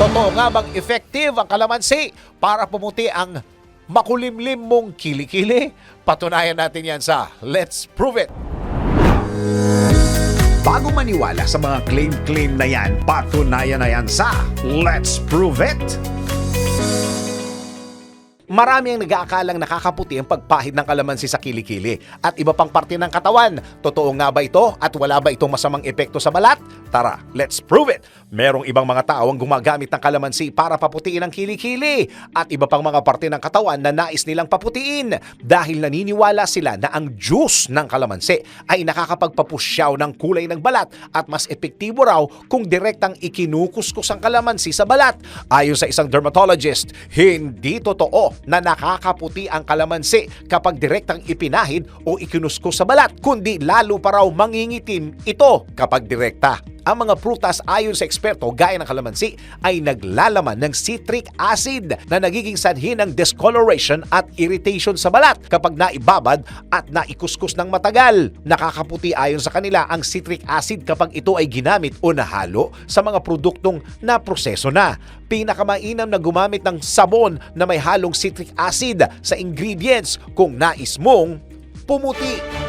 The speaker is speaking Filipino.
Totoo nga bang effective ang kalamansi para pumuti ang makulimlim mong kilikili? Patunayan natin yan sa Let's Prove It! Bago maniwala sa mga claim-claim na yan, patunayan na yan sa Let's Prove It! Marami ang nag-aakalang nakakaputi ang pagpahid ng kalamansi sa kilikili at iba pang parte ng katawan. Totoo nga ba ito at wala ba itong masamang epekto sa balat? Tara, let's prove it! Merong ibang mga tao ang gumagamit ng kalamansi para paputiin ang kilikili at iba pang mga parte ng katawan na nais nilang paputiin dahil naniniwala sila na ang juice ng kalamansi ay nakakapagpapusyaw ng kulay ng balat at mas epektibo raw kung direktang ikinukuskus ang kalamansi sa balat. Ayon sa isang dermatologist, hindi totoo na nakakaputi ang kalamansi kapag direktang ipinahid o ikinuskus sa balat, kundi lalo pa raw mangingitim ito kapag direkta. Ang mga prutas ayon sa eksperto gaya ng kalamansi ay naglalaman ng citric acid na nagiging sanhi ng discoloration at irritation sa balat kapag naibabad at naikuskus ng matagal. Nakakaputi ayon sa kanila ang citric acid kapag ito ay ginamit o nahalo sa mga produktong naproseso na. Pinakamainam na gumamit ng sabon na may halong citric acid sa ingredients kung nais mong pumuti